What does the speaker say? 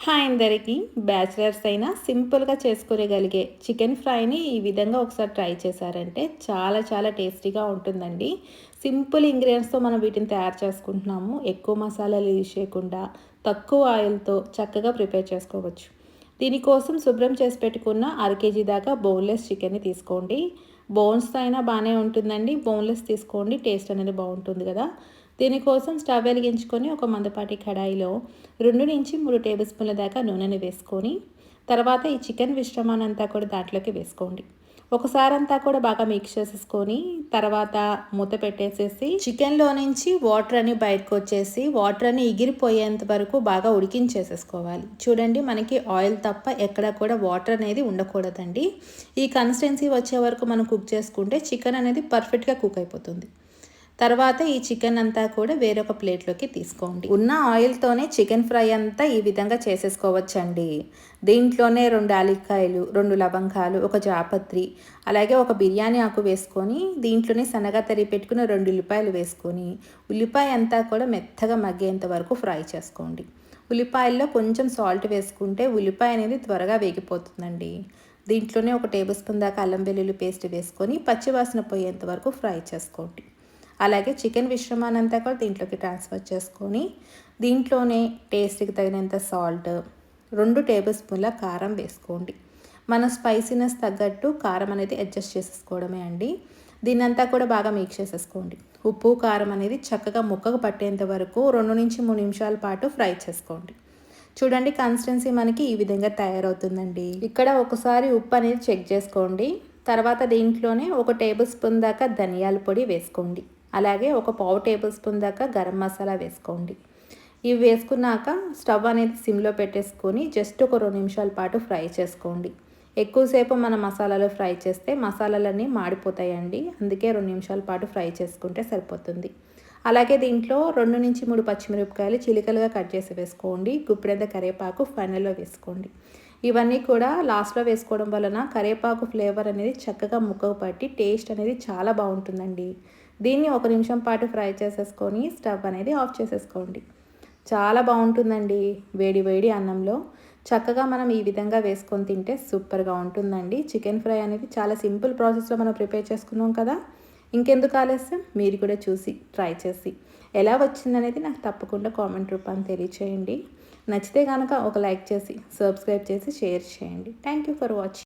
Hi అందరికీ. Bachelors అయినా సింపుల్గా చేసుకోగలిగే చికెన్ ఫ్రైని ఈ విధంగా ఒకసారి ట్రై చేశారంటే చాలా చాలా టేస్టీగా ఉంటుందండి. సింపుల్ ఇంగ్రీడియంట్స్తో మనం వీటిని తయారు చేసుకుంటున్నాము. ఎక్కువ మసాలాలు యూజ్ చేయకుండా తక్కువ ఆయిల్తో చక్కగా ప్రిపేర్ చేసుకోవచ్చు. దీనికోసం శుభ్రం చేసి పెట్టుకున్న అర కేజీ దాకా బోన్లెస్ చికెన్ని తీసుకోండి. బోన్స్తో అయినా బాగానే ఉంటుందండి. బోన్లెస్ తీసుకోండి. టేస్ట్ అనేది బాగుంటుంది కదా. దీనికోసం స్టవ్ వెలిగించుకొని ఒక మందపాటి కడాయిలో రెండు నుంచి మూడు టేబుల్ స్పూన్ల దాకా నూనెని వేసుకొని తర్వాత ఈ చికెన్ మిశ్రమానంతా కూడా దాంట్లోకి వేసుకోండి. ఒకసారి అంతా కూడా బాగా మిక్స్ చేసేసుకొని తర్వాత మూత పెట్టేసేసి చికెన్లో నుంచి వాటర్ అని బయటకు వచ్చేసి వాటర్ అని ఎగిరిపోయేంత వరకు బాగా ఉడికించేసేసుకోవాలి. చూడండి మనకి ఆయిల్ తప్ప ఎక్కడ కూడా వాటర్ అనేది ఉండకూడదండి. ఈ కన్సిస్టెన్సీ వచ్చే వరకు మనం కుక్ చేసుకుంటే చికెన్ అనేది పర్ఫెక్ట్గా కుక్ అయిపోతుంది. తర్వాత ఈ చికెన్ అంతా కూడా వేరొక ప్లేట్లోకి తీసుకోండి. ఉన్న ఆయిల్తోనే చికెన్ ఫ్రై అంతా ఈ విధంగా చేసేసుకోవచ్చండి. దీంట్లోనే రెండు అలిక్కాయలు రెండు లవంగాలు ఒక జాపత్రి అలాగే ఒక బిర్యానీ ఆకు వేసుకొని దీంట్లోనే సన్నగా తరిగి పెట్టుకుని రెండు ఉల్లిపాయలు వేసుకొని ఉల్లిపాయ అంతా కూడా మెత్తగా మగ్గేంత వరకు ఫ్రై చేసుకోండి. ఉల్లిపాయల్లో కొంచెం సాల్ట్ వేసుకుంటే ఉల్లిపాయ అనేది త్వరగా వేగిపోతుందండి. దీంట్లోనే ఒక టేబుల్ స్పూన్ దాకా అల్లం వెల్లుల్లి పేస్ట్ వేసుకొని పచ్చివాసన పోయేంత వరకు ఫ్రై చేసుకోండి. అలాగే చికెన్ విశ్రమానంతా కూడా దీంట్లోకి ట్రాన్స్ఫర్ చేసుకొని దీంట్లోనే టేస్ట్కి తగినంత సాల్ట్ రెండు టేబుల్ స్పూన్ల కారం వేసుకోండి. మన స్పైసీనెస్ తగ్గట్టు కారం అనేది అడ్జస్ట్ చేసేసుకోవడమే అండి. దీన్నంతా కూడా బాగా మిక్స్ చేసేసుకోండి. ఉప్పు కారం అనేది చక్కగా ముక్కకు పట్టేంత వరకు రెండు నుంచి మూడు నిమిషాల పాటు ఫ్రై చేసుకోండి. చూడండి కన్సిస్టెన్సీ మనకి ఈ విధంగా తయారవుతుందండి. ఇక్కడ ఒకసారి ఉప్పు అనేది చెక్ చేసుకోండి. తర్వాత దీంట్లోనే ఒక టేబుల్ స్పూన్ దాకా ధనియాల పొడి వేసుకోండి. అలాగే ఒక పావు టేబుల్ స్పూన్ దాకా గరం మసాలా వేసుకోండి. ఇవి వేసుకున్నాక స్టవ్ అనేది సిమ్లో పెట్టేసుకొని జస్ట్ ఒక రెండు నిమిషాల పాటు ఫ్రై చేసుకోండి. ఎక్కువసేపు మన మసాలాలు ఫ్రై చేస్తే మసాలాలన్నీ మాడిపోతాయండి. అందుకే రెండు నిమిషాల పాటు ఫ్రై చేసుకుంటే సరిపోతుంది. అలాగే దీంట్లో రెండు నుంచి మూడు పచ్చిమిరపకాయలు చిలికలుగా కట్ చేసి వేసుకోండి. గుప్పిడంత కరివేపాకు ఫైనల్లో వేసుకోండి. ఇవన్నీ కూడా లాస్ట్లో వేసుకోవడం వలన కరివేపాకు ఫ్లేవర్ అనేది చక్కగా ముక్కకు పట్టి టేస్ట్ అనేది చాలా బాగుంటుందండి. దీన్ని ఒక నిమిషం పాటు ఫ్రై చేసేసుకొని స్టవ్ అనేది ఆఫ్ చేసేసుకోండి. చాలా బాగుంటుందండి వేడి వేడి అన్నంలో. చక్కగా మనం ఈ విధంగా వేసుకొని తింటే సూపర్గా ఉంటుందండి. చికెన్ ఫ్రై అనేది చాలా సింపుల్ ప్రాసెస్లో మనం ప్రిపేర్ చేసుకున్నాం కదా. ఇంకెందుకు ఆలస్యం? మీరు కూడా చూసి ట్రై చేసి. ఎలా వచ్చిందనేది నాకు తప్పకుండా కామెంట్ రూపాన్ని తెలియచేయండి. నచ్చితే కనుక ఒక లైక్ చేసి సబ్స్క్రైబ్ చేసి షేర్ చేయండి. Thank you for watching